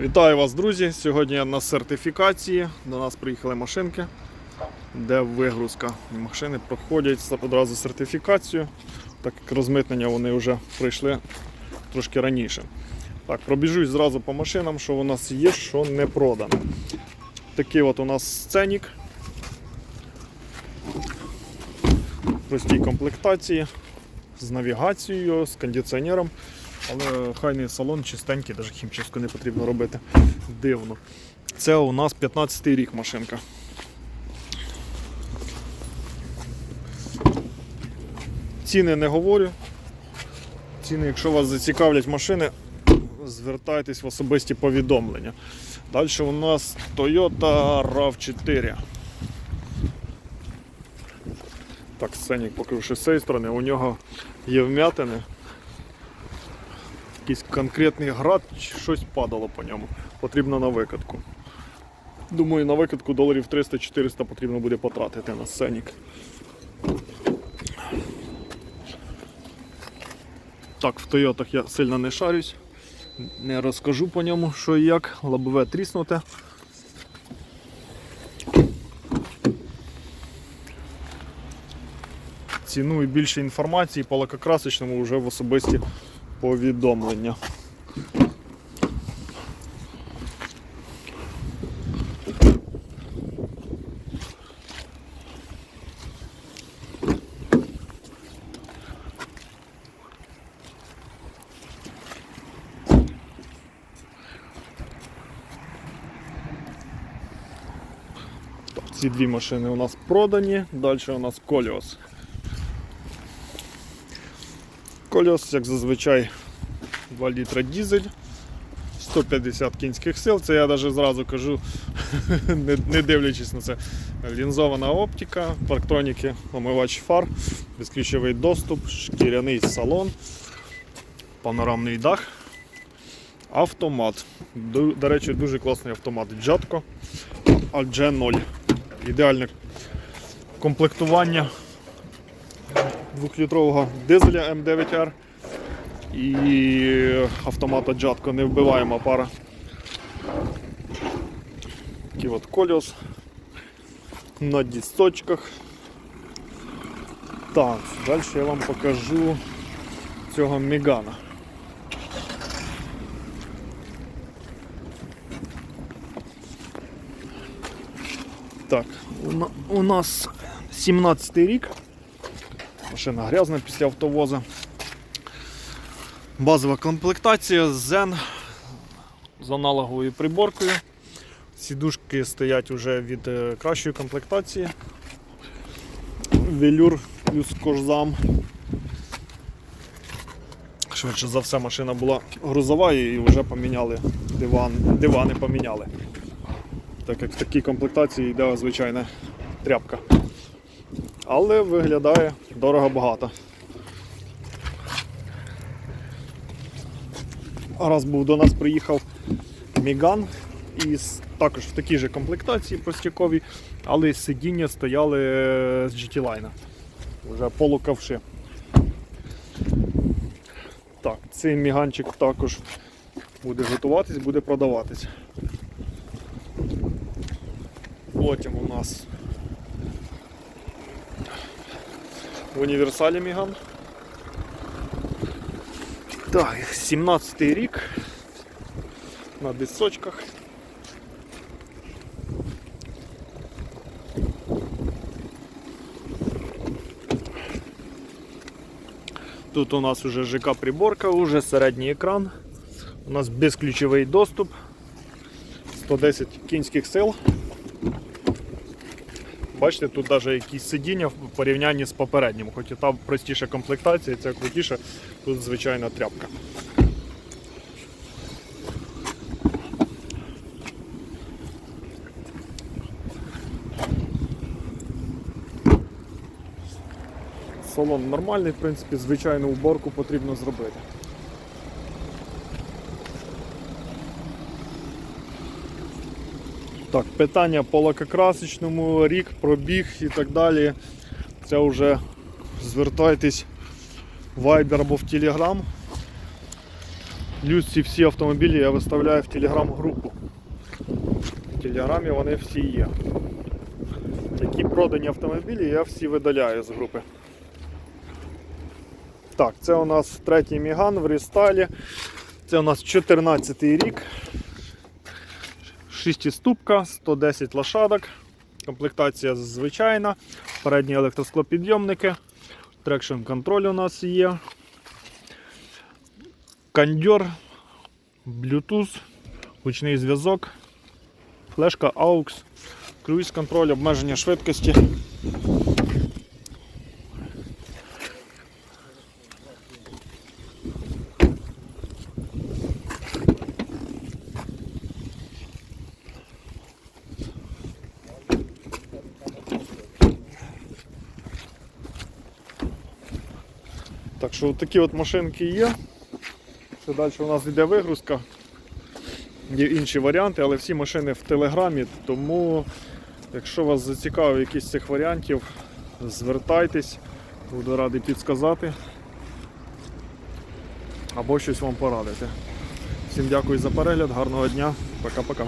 Вітаю вас, друзі! Сьогодні на сертифікації. До нас приїхали машинки, де вигрузка. Машини проходять одразу сертифікацію, так як розмитнення вони вже пройшли трошки раніше. Так, пробіжусь зразу по машинам, що у нас є, що не продано. Такий от у нас сценік. Простій комплектації, з навігацією, з кондиціонером. Але хайний салон чистенький, навіть хімчистку не потрібно робити. Дивно. Це у нас 15-й рік машинка. Ціни не говорю. Ціни, якщо вас зацікавлять машини, звертайтесь в особисті повідомлення. Далі у нас Toyota RAV4. Так, сценік покривши з цієї сторони, у нього є вм'ятини якийсь конкретний град, щось падало по ньому. Потрібно на викатку. Думаю, на викатку доларів 300-400 потрібно буде потратити на сценік. Так, в Тойотах я сильно не шарюсь. Не розкажу по ньому, що і як. Лобове тріснуте. Ціну і більше інформації по лакокрасочному вже в особисті повідомлення. Ці дві машини у нас продані, далі у нас Коліос. Кольос, як зазвичай, 2 літра дізель, 150 кінських сил. Це я навіть зразу кажу, не, дивлячись на це. Лінзована оптика, парктроніки, омивач фар, безключовий доступ, шкіряний салон, панорамний дах, автомат. До, до речі, дуже класний автомат. Джатко AG 0. Ідеальне комплектування двохлітрового дизеля М9R і автомата Джатко невбиваєма пара. Такий от коліос на дісточках. Так, далі я вам покажу цього Мегана. Так, у, нас 17 рік. Машина грязна після автовоза. Базова комплектація Zen з аналоговою приборкою. Сідушки стоять вже від е, кращої комплектації. Велюр плюс кожзам. Швидше за все машина була грузова і вже поміняли диван, дивани поміняли. Так як в такій комплектації йде звичайна тряпка але виглядає дорого багато. Раз був до нас приїхав Міган із також в такій же комплектації простяковій, але сидіння стояли з GT Line. Вже полуковши. Так, цей міганчик також буде готуватись, буде продаватись. Потім у нас в універсалі Міган. Так, 17 й рік на дисочках. Тут у нас уже ЖК приборка, уже середній екран. У нас безключовий доступ, 110 кінських сил. Бачите, тут навіть якісь сидіння в порівнянні з попереднім, хоч і там простіша комплектація, це крутіше, тут звичайна тряпка. Салон нормальний, в принципі, звичайну уборку потрібно зробити. Так, питання по лакокрасочному, рік, пробіг і так далі. Це вже звертайтесь в Viber або в Telegram. Плюс ці всі автомобілі я виставляю в телеграм-групу. В телеграмі вони всі є. Які продані автомобілі, я всі видаляю з групи. Так, це у нас третій Міган в рестайлі. Це у нас 14 рік. 6-ступка, 110 лошадок. Комплектація звичайна. Передні електросклопідйомники. Трекшн контроль у нас є. Кондьор, Bluetooth, гучний зв'язок, флешка AUX, круїз контроль, обмеження швидкості. Так що такі от машинки є. Це далі у нас йде вигрузка. Є інші варіанти, але всі машини в телеграмі, тому якщо вас зацікавив якийсь з цих варіантів, звертайтесь, буду радий підсказати або щось вам порадити. Всім дякую за перегляд, гарного дня, пока-пока.